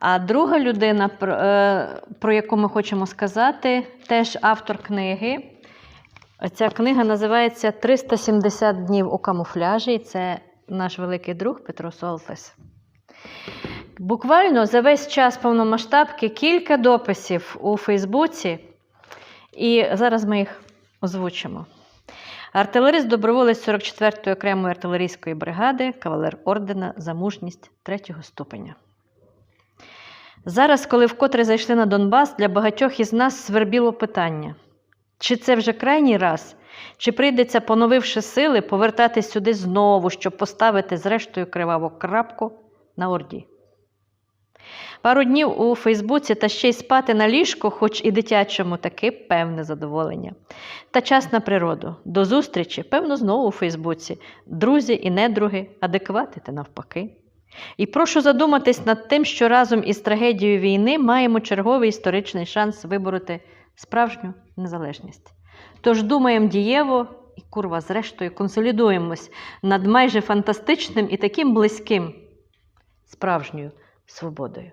А друга людина, про, е, яку ми хочемо сказати, теж автор книги. Ця книга називається 370 днів у камуфляжі. Це наш великий друг Петро Солфес. Буквально за весь час повномасштабки кілька дописів у Фейсбуці, і зараз ми їх озвучимо. Артилерист доброволець 44-ї окремої артилерійської бригади, кавалер ордена за мужність 3 ступеня. Зараз, коли вкотре зайшли на Донбас, для багатьох із нас свербіло питання: чи це вже крайній раз, чи прийдеться, поновивши сили, повертатись сюди знову, щоб поставити зрештою криваву крапку на орді? Пару днів у Фейсбуці та ще й спати на ліжку, хоч і дитячому, таки певне задоволення. Та час на природу. До зустрічі, певно, знову у Фейсбуці. Друзі і недруги, адеквати та навпаки. І прошу задуматись над тим, що разом із трагедією війни маємо черговий історичний шанс вибороти справжню незалежність. Тож думаємо дієво і курва, зрештою, консолідуємось над майже фантастичним і таким близьким справжньою свободою.